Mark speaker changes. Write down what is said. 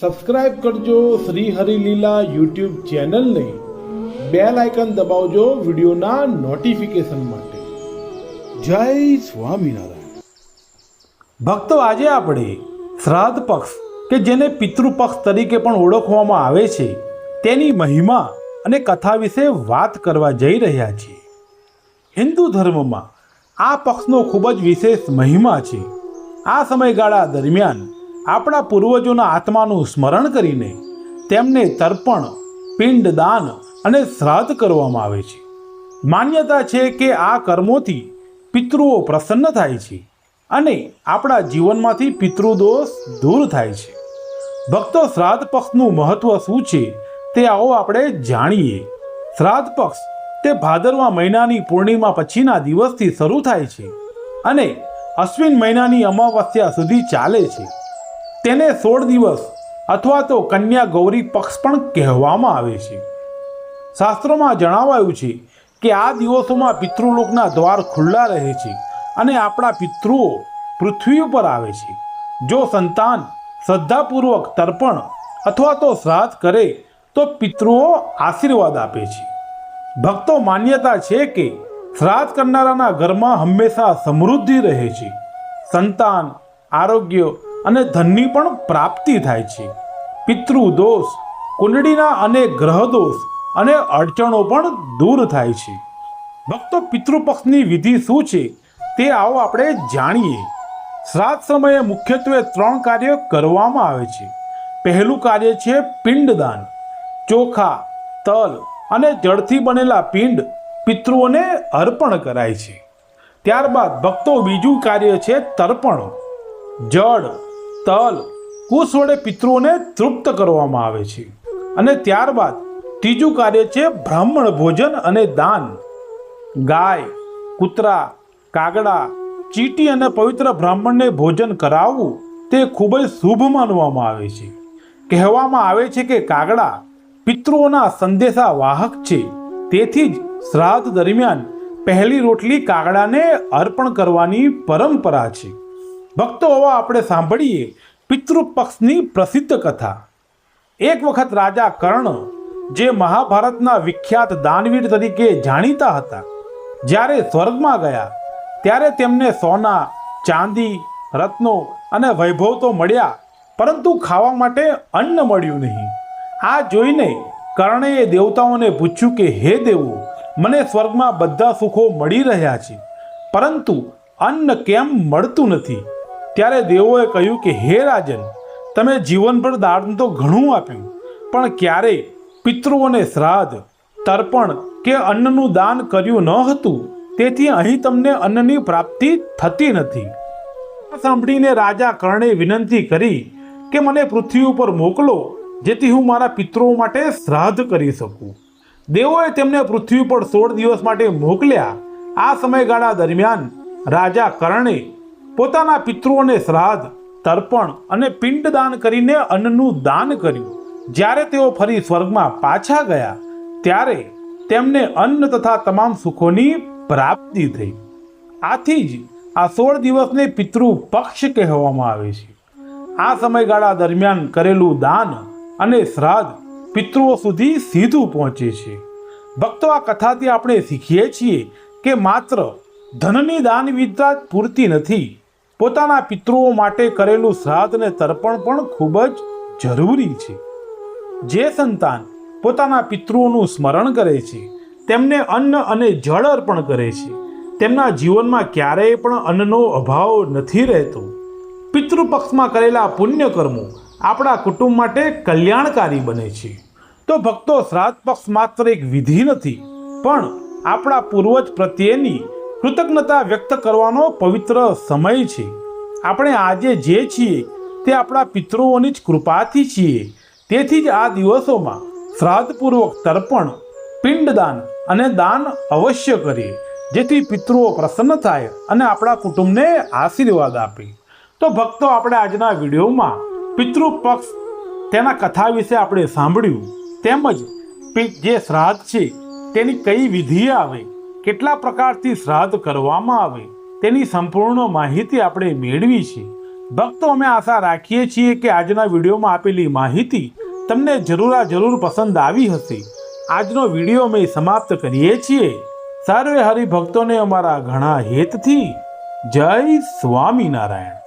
Speaker 1: Subscribe કરજો Shri Harileela YouTube ચેનલને. Bell icon દબાવજો વિડીયોના નોટિફિકેશન માટે. જય સ્વામિનારાયણ. ભક્તો, આજે આપણે શ્રાદ્ધ પક્ષ, કે જેને પિતૃપક્ષ તરીકે પણ ઓળખવામાં આવે છે, તેની મહિમા અને કથા વિશે વાત કરવા જઈ રહ્યા છીએ. હિન્દુ ધર્મમાં આ પક્ષનો ખૂબ જ વિશેષ મહિમા છે. આ સમયગાળા દરમિયાન આપણા પૂર્વજોના આત્માનું સ્મરણ કરીને તેમને તર્પણ, પિંડદાન અને શ્રાદ્ધ કરવામાં આવે છે. માન્યતા છે કે આ કર્મોથી પિતૃઓ પ્રસન્ન થાય છે અને આપણા જીવનમાંથી પિતૃદોષ દૂર થાય છે. ભક્તો શ્રાદ્ધ પક્ષનું મહત્વ શું છે તે આવો આપણે જાણીએ. શ્રાદ્ધ પક્ષ તે ભાદરવા મહિનાની પૂર્ણિમા પછીના દિવસથી શરૂ થાય છે અને અશ્વિન મહિનાની અમાવસ્યા સુધી ચાલે છે. તેને સોળ દિવસ અથવા તો કન્યા ગૌરી પક્ષ પણ કહેવામાં આવે છે. શાસ્ત્રોમાં જણાવાયું છે કે આ દિવસોમાં પિતૃલોકના દ્વાર ખુલ્લા રહે છે અને આપણા પિતૃઓ પૃથ્વી ઉપર આવે છે. જો સંતાન શ્રદ્ધાપૂર્વક તર્પણ અથવા તો શ્રાદ્ધ કરે તો પિતૃઓ આશીર્વાદ આપે છે. ભક્તો માન્યતા છે કે શ્રાદ્ધ કરનારાના ઘરમાં હંમેશા સમૃદ્ધિ રહે છે. સંતાન, આરોગ્ય અને ધનની પણ પ્રાપ્તિ થાય છે. પિતૃ દોષ, કુંડળીના અને ગ્રહ દોષ અને અડચણો પણ દૂર થાય છે. ભક્તો પિતૃપક્ષની વિધિ શું છે તે આવો આપણે જાણીએ. શ્રાદ્ધ સમયે મુખ્યત્વે ત્રણ કાર્ય કરવામાં આવે છે. પહેલું કાર્ય છે પિંડદાન. ચોખા, તલ અને જળથી બનેલા પિંડ પિતૃઓને અર્પણ કરાય છે. ત્યારબાદ ભક્તો બીજું કાર્ય છે તર્પણ. જળ તલ કુશ વડે પિતૃઓને તૃપ્ત કરવામાં આવે છે. અને ત્યારબાદ ત્રીજું કાર્ય છે બ્રાહ્મણ ભોજન અને દાન. ગાય, કૂતરા, કાગડા, ચીટી અને પવિત્ર બ્રાહ્મણને ભોજન કરાવવું તે ખૂબ જ શુભ માનવામાં આવે છે. કહેવામાં આવે છે કે કાગડા પિતૃઓના સંદેશા વાહક છે. તેથી જ શ્રાદ્ધ દરમિયાન પહેલી રોટલી કાગડાને અર્પણ કરવાની પરંપરા છે. ભક્તો હવે આપણે સાંભળીએ પિતૃપક્ષની પ્રસિદ્ધ કથા. એક વખત રાજા કર્ણ, જે મહાભારતના વિખ્યાત દાનવીર તરીકે જાણીતા હતા, જ્યારે સ્વર્ગમાં ગયા, ત્યારે તેમને સોના, ચાંદી, રત્નો અને વૈભવ તો મળ્યા, પરંતુ ખાવા માટે અન્ન મળ્યું નહીં. આ જોઈને કર્ણએ દેવતાઓને પૂછ્યું કે, હે દેવો, મને સ્વર્ગમાં બધા સુખો મળી રહ્યા છે, પરંતુ અન્ન કેમ મળતું નથી? ત્યારે દેવોએ કહ્યું કે, હે રાજન, તમે જીવનભર દાન તો ઘણું આપ્યું, પણ ક્યારેય પિતૃઓને શ્રાદ્ધ, તર્પણ કે અન્નનું દાન કર્યું ન હતું? તેથી અહીં તમને અન્નની પ્રાપ્તિ થતી નથી. સાંભળીને રાજા કર્ણે વિનંતી કરી કે, મને પૃથ્વી ઉપર મોકલો, જેથી હું મારા પિતૃઓ માટે શ્રાદ્ધ કરી શકું. દેવોએ તેમને પૃથ્વી પર સોળ દિવસ માટે મોકલ્યા. આ સમયગાળા દરમિયાન રાજા કર્ણે પોતાના પિતૃઓને શ્રાદ્ધ, તર્પણ અને પિંડદાન કરીને અન્નનું દાન કર્યું. જ્યારે તેઓ ફરી સ્વર્ગમાં પાછા ગયા, ત્યારે તેમને અન્ન તથા તમામ સુખોની પ્રાપ્તિ થઈ. આથી જ આ સોળ દિવસને પિતૃ પક્ષ કહેવામાં આવે છે. આ સમયગાળા દરમિયાન કરેલું દાન અને શ્રાદ્ધ પિતૃઓ સુધી સીધું પહોંચે છે. ભક્તો આ કથાથી આપણે શીખીએ છીએ કે માત્ર ધનની દાનવિદ્યા જ પૂરતી નથી પોતાના પિતૃઓ માટે કરેલું શ્રાદ્ધ ને તર્પણ પણ ખૂબ જ જરૂરી છે. જે સંતાન પોતાના પિતૃઓનું સ્મરણ કરે છે, તેમને અન્ન અને જળ અર્પણ કરે છે, તેમના જીવનમાં ક્યારેય પણ અન્નનો અભાવ નથી રહેતો. પિતૃપક્ષમાં કરેલા પુણ્ય કર્મો આપણા કુટુંબ માટે કલ્યાણકારી બને છે. તો ભક્તો શ્રાદ્ધ પક્ષ માત્ર એક વિધિ નથી, પણ આપણા પૂર્વજ પ્રત્યેની કૃતજ્ઞતા વ્યક્ત કરવાનો પવિત્ર સમય છે. આપણે આજે જે છીએ તે આપણા પિતૃઓની જ કૃપાથી છીએ. તેથી જ આ દિવસોમાં શ્રાદ્ધપૂર્વક તર્પણ, પિંડદાન અને દાન અવશ્ય કરીએ, જેથી પિતૃઓ પ્રસન્ન થાય અને આપણા કુટુંબને આશીર્વાદ આપે. તો ભક્તો, આપણે આજના વિડીયોમાં પિતૃપક્ષ તેના કથા વિશે આપણે સાંભળ્યું. તેમજ જે શ્રાદ્ધ છે તેની કઈ વિધિ આવે? કેટલા પ્રકારથી શ્રાદ્ધ કરવામાં આવે તેની સંપૂર્ણ માહિતી આપણે મેળવી છે. ભક્તો, અમે આશા રાખીએ છીએ કે આજના વિડીયોમાં આપેલી માહિતી તમને જરૂર જરૂર પસંદ આવી હશે. આજનો વીડિયો અમે સમાપ્ત કરીએ છીએ. સર્વે હરિભક્તોને અમારા ઘણા હેતથી જય સ્વામિનારાયણ.